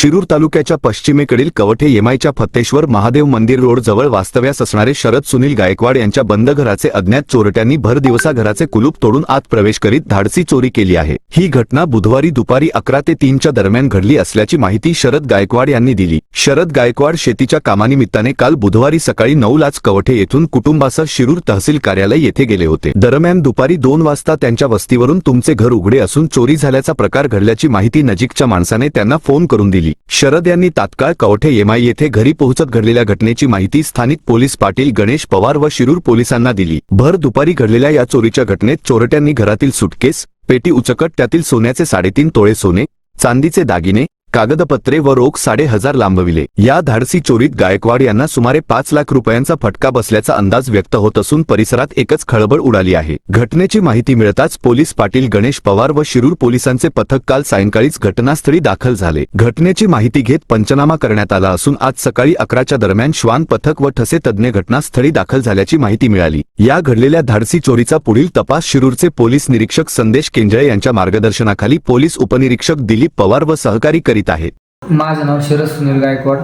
शिरूर तालुक्याच्या पश्चिमेकडील कवठे येमाईच्या फत्तेश्वर महादेव मंदिर रोड जवळ वास्तव्यास असणारे शरद सुनील गायकवाड यांच्या बंद घराचे अज्ञात चोरट्यांनी भर दिवसा घराचे कुलूप तोडून आत प्रवेश करीत धाडसी चोरी केली आहे. ही घटना बुधवारी दुपारी अकरा ते तीनच्या दरम्यान घडली असल्याची माहिती शरद गायकवाड यांनी दिली. शरद गायकवाड शेतीच्या कामानिमित्ताने काल बुधवारी सकाळी नऊ लाच कवठे येथून कुटुंबासह शिरूर तहसील कार्यालय येथे गेले होते. दरम्यान दुपारी दोन वाजता त्यांच्या वस्तीवरून तुमचे घर उघडे असून चोरी झाल्याचा प्रकार घडल्याची माहिती नजीकच्या माणसाने त्यांना फोन करून दिली. शरद यांनी तात्काळ कवठे एमआय येथे घरी पोहोचत घडलेल्या घटनेची माहिती स्थानिक पोलीस पाटील गणेश पवार व शिरूर पोलिसांना दिली. भर दुपारी घडलेल्या या चोरीच्या घटनेत चोरट्यांनी घरातील सुटकेस पेटी उचकट त्यातील सोन्याचे साडेतीन तोळे सोने चांदीचे दागिने कागदपत्रे व रोख साडे हजार लांबविले. या धाडसी चोरीत गायकवाड यांना सुमारे पाच लाख रुपयांचा फटका बसल्याचा अंदाज व्यक्त होत असून परिसरात एकच खळबळ उडाली आहे. घटनेची माहिती मिळताच पोलीस पाटील गणेश पवार व शिरूर पोलिसांचे पथक काल सायंकाळीच घटनास्थळी दाखल झाले. घटनेची माहिती घेत पंचनामा करण्यात आला असून आज सकाळी अकराच्या दरम्यान श्वान पथक व ठसे तज्ज्ञ घटनास्थळी दाखल झाल्याची माहिती मिळाली. या घडलेल्या धाडसी चोरीचा पुढील तपास शिरूरचे पोलीस निरीक्षक संदेश केंजळे यांच्या मार्गदर्शनाखाली पोलीस उपनिरीक्षक दिलीप पवार व सहकारी करी करीत आहेत माझं नाव शरद सुनील गायकवाड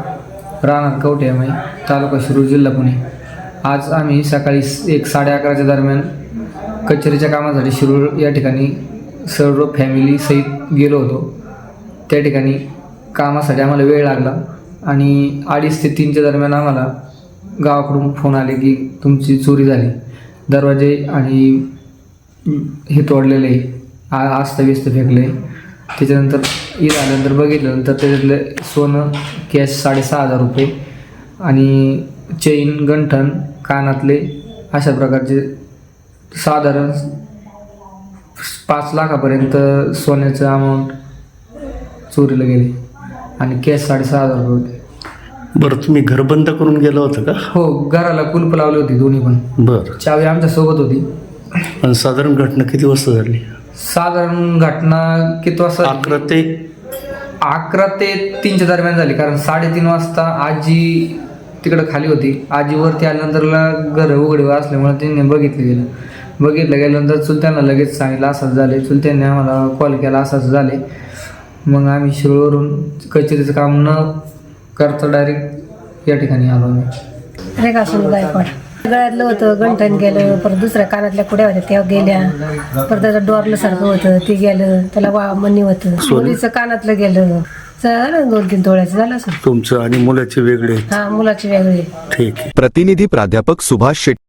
राहणार कवठे एम तालुका शिरूर जिल्हा पुणे. आज आम्ही सकाळी एक साडे अकराच्या दरम्यान कचेरीच्या कामासाठी शिरूर या ठिकाणी सर्व फॅमिली सहित गेलो होतो. त्या ठिकाणी कामासाठी आम्हाला वेळ लागला आणि अडीच ते तीनच्या दरम्यान आम्हाला गावाकडून फोन आले की तुमची चोरी झाली. दरवाजे आणि हे तोडलेले आ- आस्तव्यस्त फेकले. त्याच्यानंतर ईद आल्यानंतर बघितलं तर त्याच्यातलं सोनं कॅश साडेसहा हजार रुपये आणि चेन गंठण कानातले अशा प्रकारचे साधारण पाच लाखापर्यंत सोन्याचं अमाऊंट चोरीला गेले आणि कॅश साडेसहा हजार रुपये होते. बरं तुम्ही घर बंद करून गेलं होतं का? हो घराला कुलप लावली होती दोन्ही पण. बरं. चावी आमच्यासोबत होती. आणि साधारण घटना किती वाजता झाली? साधारण घटना किती वाजता अकरा ते अकरा ते तीनच्या दरम्यान झाली कारण साडेतीन वाजता आजी तिकडं खाली होती. आजी वरती आल्यानंतरला घर उघडे असल्यामुळे त्यांनी बघितलं गेलं. बघितलं गेल्यानंतर चुलत्यांना लगेच सांगितलं असंच झाले चुलत्यांनी आम्हाला कॉल केला असंच झाले मग आम्ही शिरोवरून कचेरीचं काम न करता डायरेक्ट या ठिकाणी आलो आम्ही. रेखा गायकवाड गळ्यातलं होतं गंठण गेलं परत दुसऱ्या कानातल्या कुड्या होत्या त्या गेल्या. परत त्याचं डोरलं सारखं होतं ते गेलं त्याला वा मनी होतं. मुलीचं कानातलं गेलं. झालं दोन तीन तोळ्याचं झालं असं. तुमचं आणि मुलाचे वेगळे हा मुलाची वेगळी. ठीक आहे. प्रतिनिधी प्राध्यापक सुभाष शेट्टी